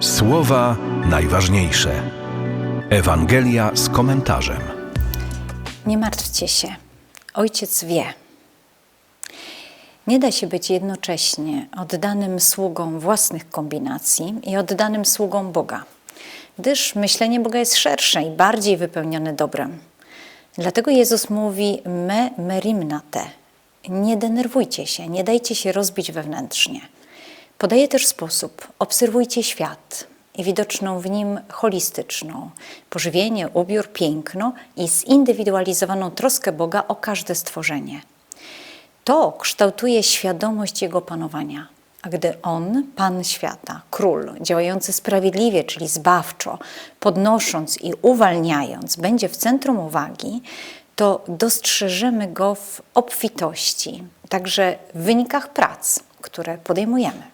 Słowa najważniejsze. Ewangelia z komentarzem. Nie martwcie się, ojciec wie. Nie da się być jednocześnie oddanym sługą własnych kombinacji i oddanym sługą Boga, gdyż myślenie Boga jest szersze i bardziej wypełnione dobrem. Dlatego Jezus mówi me merimnate. Nie denerwujcie się, nie dajcie się rozbić wewnętrznie. Podaje też sposób. Obserwujcie świat i widoczną w nim holistyczną, pożywienie, ubiór, piękno i zindywidualizowaną troskę Boga o każde stworzenie. To kształtuje świadomość Jego panowania. A gdy On, Pan świata, Król, działający sprawiedliwie, czyli zbawczo, podnosząc i uwalniając, będzie w centrum uwagi, to dostrzeżemy Go w obfitości, także w wynikach prac, które podejmujemy.